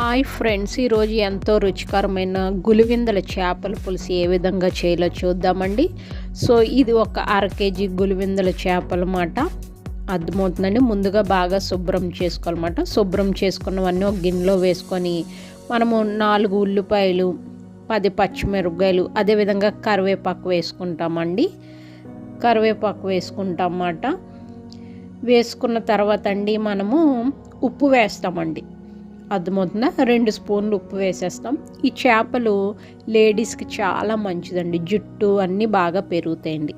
Hi friends ఈరోజు ఎంతో రుచికరమైన గులివిందల చేపల పులుసు ఏ విధంగా చేయాలో చూద్దామండి. సో ఇది ఒక అర కేజీ గులివిందల చేపల మాట. అర్థమవుతుందండి? ముందుగా బాగా శుభ్రం చేసుకోవాలన్నమాట. శుభ్రం చేసుకున్నవన్నీ ఒక గిన్నెలో వేసుకొని మనము నాలుగు ఉల్లిపాయలు పది పచ్చిమిరపకాయలు అదేవిధంగా కరివేపాకు వేసుకుంటామండి. కరివేపాకు వేసుకుంటాం అన్నమాట వేసుకున్న తర్వాత అండి మనము ఉప్పు వేస్తామండి. అర్థమవుతుందా? రెండు స్పూన్లు ఉప్పు వేసేస్తాం. ఈ చేపలు లేడీస్కి చాలా మంచిదండి. జుట్టు అన్నీ బాగా పెరుగుతాయండి.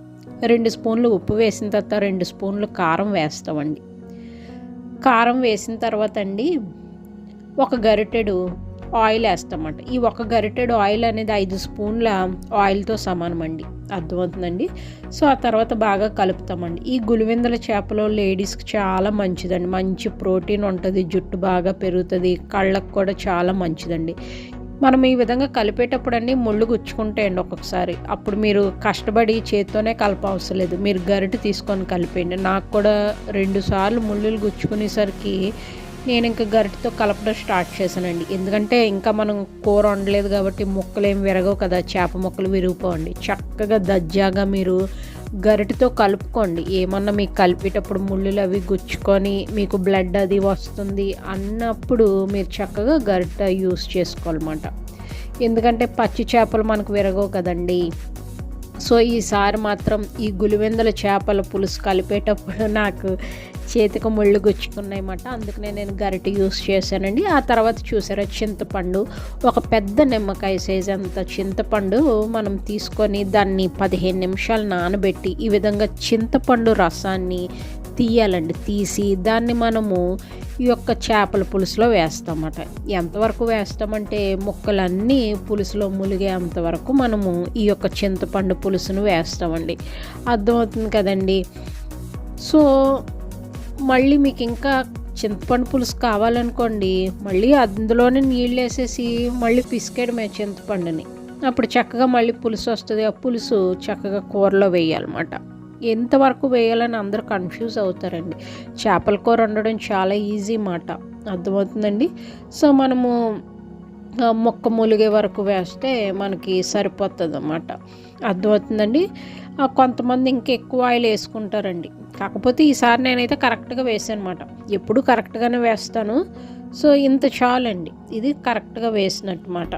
రెండు స్పూన్లు ఉప్పు వేసిన తర్వాత రెండు స్పూన్లు కారం వేస్తామండి. కారం వేసిన తర్వాత అండి ఒక గరిటెడు ఆయిల్ వేస్తామంట. ఈ ఒక గరిటెడు ఆయిల్ అనేది ఐదు స్పూన్ల ఆయిల్తో సమానం అండి అర్థమవుతుందండి. సో ఆ తర్వాత బాగా కలుపుతామండి. ఈ గులివిందల చేపలో లేడీస్కి చాలా మంచిదండి. మంచి ప్రోటీన్ ఉంటుంది జుట్టు బాగా పెరుగుతుంది కళ్ళకు కూడా చాలా మంచిదండి. మనం ఈ విధంగా కలిపేటప్పుడు అన్నీ ముళ్ళు గుచ్చుకుంటాయండి ఒక్కొక్కసారి. అప్పుడు మీరు కష్టపడి చేత్తోనే కలప అవసరం లేదు. మీరు గరిటె తీసుకొని కలిపేయండి. నాకు కూడా రెండు సార్లు ముళ్ళులు గుచ్చుకునేసరికి నేను ఇంకా గరిటతో కలపడం స్టార్ట్ చేశానండి. ఎందుకంటే ఇంకా మనం కూర వండలేదు కాబట్టి ముక్కలు ఏం విరగవు కదా చేప ముక్కలు విరిగిపోండి చక్కగా దజ్జాగా మీరు గరిటతో కలుపుకోండి. ఏమన్నా మీకు కలిపేటప్పుడు ముళ్ళులు అవి గుచ్చుకొని మీకు బ్లడ్ అది వస్తుంది అన్నప్పుడు మీరు చక్కగా గరిట యూస్ చేసుకోవాలన్నమాట. ఎందుకంటే పచ్చి చేపలు మనకు విరగవు కదండి. సో ఈసారి మాత్రం ఈ గులివెందుల చేపల పులుసు కలిపేటప్పుడు నాకు చేతికి ముళ్ళు గుచ్చుకున్నాయన్నమాట. అందుకనే నేను గరిట యూస్ చేశానండి. ఆ తర్వాత చూసారా చింతపండు. ఒక పెద్ద నిమ్మకాయ సైజ్ అంత చింతపండు మనం తీసుకొని దాన్ని పదిహేను నిమిషాలు నానబెట్టి ఈ విధంగా చింతపండు రసాన్ని తీయాలండి. తీసి దాన్ని మనము ఈ యొక్క చేపల పులుసులో వేస్తామట. ఎంతవరకు వేస్తామంటే ముక్కలన్నీ పులుసులో ములిగే అంతవరకు మనము ఈ యొక్క చింతపండు పులుసును వేస్తామండి. అర్థమవుతుంది కదండి? సో మళ్ళీ మీకు ఇంకా చింతపండు పులుసు కావాలనుకోండి మళ్ళీ అందులోనే నీళ్ళు వేసేసి మళ్ళీ పిసికేయడమే చింతపండుని. అప్పుడు చక్కగా మళ్ళీ పులుసు వస్తుంది. ఆ పులుసు చక్కగా కూరలో వేయాలన్నమాట. ఎంతవరకు వేయాలని అందరూ కన్ఫ్యూజ్ అవుతారండి. చేపల కూర వండడం చాలా ఈజీ మాట. అర్థమవుతుందండి? సో మనము మొక్క మూలిగే వరకు వేస్తే మనకి సరిపోతుంది అన్నమాట అర్థమవుతుందండి కొంతమంది ఇంకెక్కువ ఆయిల్ వేసుకుంటారండి. కాకపోతే ఈసారి నేనైతే కరెక్ట్గా వేసాను అనమాట ఎప్పుడు కరెక్ట్గానే వేస్తాను. సో ఇంత చాలండి. ఇది కరెక్ట్గా వేసినట్టు మాట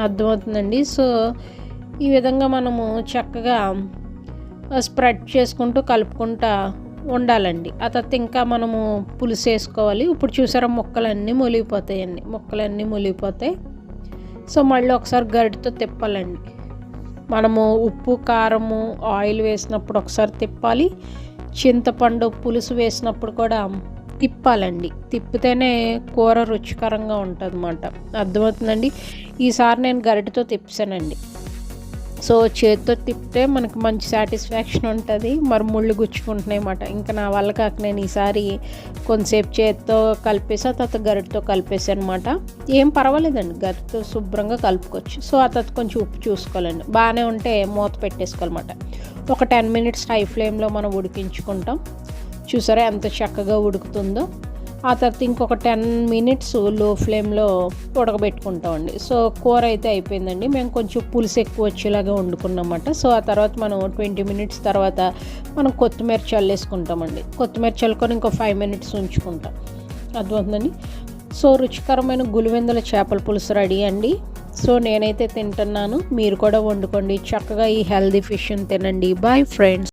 అర్థమవుతుందండి? సో ఈ విధంగా మనము చక్కగా స్ప్రెడ్ చేసుకుంటూ కలుపుకుంటా ఉండాలండి. ఆ తర్వాత ఇంకా మనము పులుసు వేసుకోవాలి. ఇప్పుడు చూసారా ముక్కలన్నీ మొలిగిపోతాయండి ముక్కలన్నీ మొలిగిపోతాయి. సో మళ్ళీ ఒకసారి గరిటితో తిప్పాలండి. మనము ఉప్పు కారము ఆయిల్ వేసినప్పుడు ఒకసారి తిప్పాలి. చింతపండు పులుసు వేసినప్పుడు కూడా తిప్పాలండి. తిప్పితేనే కూర రుచికరంగా ఉంటుంది అన్నమాట అర్థమవుతుందండి? ఈసారి నేను గరిటతో తిప్పానండి సో చేతితో తిప్పితే మనకు మంచి సాటిస్ఫాక్షన్ ఉంటుంది. మరి ముళ్ళు గుచ్చుకుంటున్నాయి అన్నమాట. ఇంకా నా వల్ల కాక నేను ఈసారి కొంతసేపు చేతితో కలిపేసి ఆ తర్వాత గరిటతో కలిపేసి అనమాట ఏం పర్వాలేదండి గరిటతో శుభ్రంగా కలుపుకోవచ్చు. సో ఆ తర్వాత కొంచెం ఉప్పు చూసుకోవాలండి. బాగానే ఉంటే మూత పెట్టేసుకోవాలన్నమాట. ఒక టెన్ మినిట్స్ హై ఫ్లేమ్లో మనం ఉడికించుకుంటాం. చూసారా ఎంత చక్కగా ఉడుకుతుందో? ఆ తర్వాత ఇంకొక టెన్ మినిట్స్లో ఫ్లేమ్లో ఉడకబెట్టుకుంటామండి. సో కూర అయితే అయిపోయిందండి. మేము కొంచెం పులుసు ఎక్కువ వచ్చేలాగా వండుకున్నమాట సో ఆ తర్వాత మనం ట్వంటీ మినిట్స్ తర్వాత మనం కొత్తిమీర చల్లేసుకుంటామండి. కొత్తిమీర చల్లుకొని ఇంకో ఫైవ్ మినిట్స్ ఉంచుకుంటాం. అర్థమవుతుందండి? సో రుచికరమైన గులివెందుల చేపల పులుసు రెడీ అండి. సో నేనైతే తింటున్నాను. మీరు కూడా వండుకోండి. చక్కగా ఈ హెల్దీ ఫిష్ని తినండి. Bye friends.